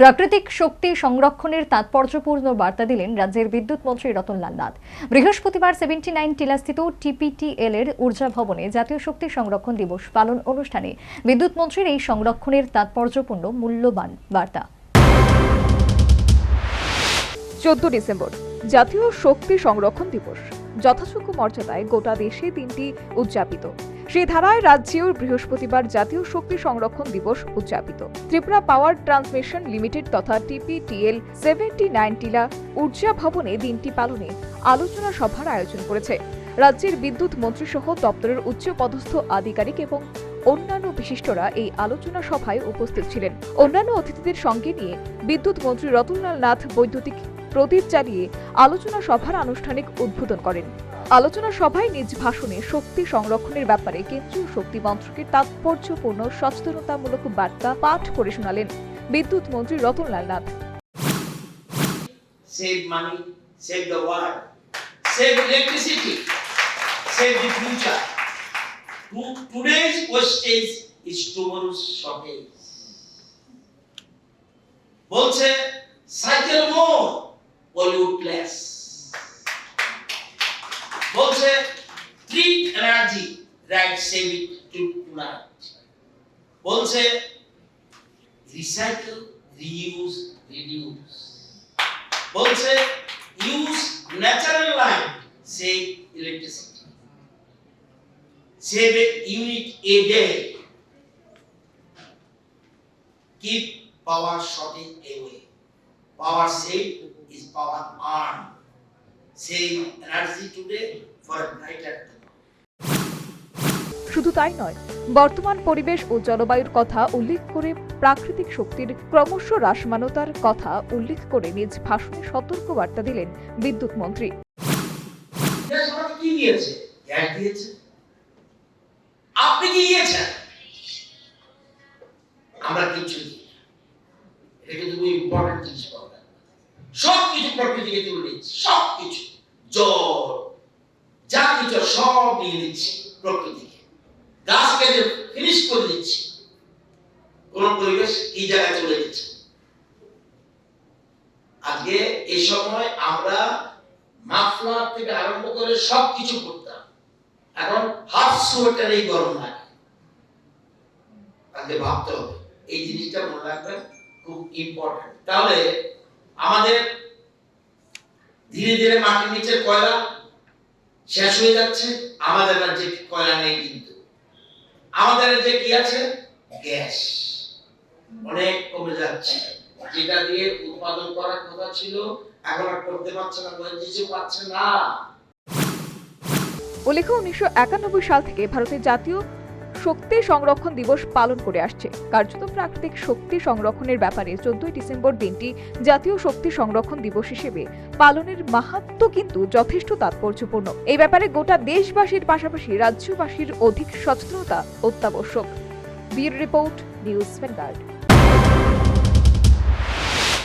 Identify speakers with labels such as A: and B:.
A: প্রাকৃতিক শক্তি সংরক্ষণের তাৎপর্যপূর্ণ বার্তা দিলেন রাজ্যের বিদ্যুৎ মন্ত্রী রতনলাল নাথ। বৃহস্পতিবার সেভেন্টি নাইন টিলাস্থিত টিপিটিএল এর ঊর্জা ভবনে জাতীয় শক্তি সংরক্ষণ দিবস পালন অনুষ্ঠানে বিদ্যুৎ মন্ত্রীর এই সংরক্ষণের তাৎপর্যপূর্ণ মূল্যবান বার্তা।
B: চোদ্দ ডিসেম্বর, জাতীয় শক্তি সংরক্ষণ দিবস। যথাযোগ্য মর্যাদায় গোটা দেশে দিনটি উদযাপিত। সেই ধারায় রাজ্যেও বৃহস্পতিবার জাতীয় শক্তি সংরক্ষণ দিবস উদযাপিত। ত্রিপুরা পাওয়ার ট্রান্সমিশন লিমিটেড তথা টিপিটিএল সেভেন্টি নাইন টিলা ঊর্জা ভবনে দিনটি পালনে আলোচনা সভার আয়োজন করেছে। রাজ্যের বিদ্যুৎ মন্ত্রী সহ দপ্তরের উচ্চ পদস্থ আধিকারিক এবং অন্যান্য বিশিষ্টরা এই আলোচনা সভায় উপস্থিত ছিলেন। অন্যান্য অতিথিদের সঙ্গে নিয়ে বিদ্যুৎ মন্ত্রী রতনলাল নাথ বৈদ্যুতিক প্রদীপ জ্বালিয়ে আলোচনা সভার আনুষ্ঠানিক উদ্বোধন করেন। আলোচনা সভায় নিজ ভাষণে শক্তি সংরক্ষণের ব্যাপারে কেন্দ্রীয় শক্তি মন্ত্রকের তাৎপর্যপূর্ণ সচেতনতামূলক বার্তা পাঠ করে শোনালেন বিদ্যুৎ মন্ত্রী রতনলাল নাথ।
C: বলছে সাইকেল মোর পলিউট লেস বলছে treat energy right save it to tonight বলছে রিসাইকেল রিইউজ রিডিউস বলছে save electricity save a unit a day keep power shortage away power save is power earn save energy today for a brighter
B: শুধু তাই নয় বর্তমান পরিবেশ ও জলবায়ুর কথা উল্লেখ করে প্রাকৃতিক শক্তির ক্রমশ হ্রাসমানতার কথা উল্লেখ করে নিজ ভাষণে সতর্ক বার্তা দিলেন বিদ্যুৎ মন্ত্রী।
C: আপনি কি দিয়েছেন? আমরা কিছু দিই না। এটা কিন্তু খুব ইম্পর্টেন্ট জিনিস সব কিছু প্রকৃতি তুলে নিচ্ছি সব কিছু জল যা কিছু সব নিয়ে নিচ্ছি প্রকৃতিকে। গাছ কেটে ফিনিশ করে দিচ্ছি, কোন পরিবেশ এই জায়গায় চলে যাচ্ছে আজকে এই সময় আমরা মাফলার থেকে আরম্ভ করে সব কিছু করতাম। এখন হাফ সোয়েটারেই গরম লাগে। তাকে ভাবতে হবে। এই জিনিসটা মনে রাখবেন খুব ইম্পর্টেন্ট তাহলে আমাদের ধীরে ধীরে মাটির নিচের কয়লা শেষ হয়ে যাচ্ছে। আমাদের রাজ্যে কয়লা নেই কিন্তু? আমাদের রাজ্যে কি আছে? গ্যাস। অনেক কমে যাচ্ছে। যেটা দিয়ে উৎপাদন করার কথা ছিল, এখন আর করতে পারছে না কিছু পাচ্ছে না।
B: উল্লেখ্য, উনিশশো একানব্বই সাল থেকে ভারতের জাতীয় শক্তি সংরক্ষণ দিবস পালন করে আসছে। কার্যত প্রাকৃতিক শক্তি সংরক্ষণের ব্যাপারে চোদ্দই ডিসেম্বর দিনটি জাতীয় শক্তি সংরক্ষণ দিবস হিসেবে পালনের মাহাত্ম কিন্তু যথেষ্ট তাৎপর্যপূর্ণ। এই ব্যাপারে গোটা দেশবাসীর পাশাপাশি রাজ্যবাসীর অধিক সচেতনতা অত্যাবশ্যক। বীর রিপোর্ট, নিউজ ভ্যানগার্ড।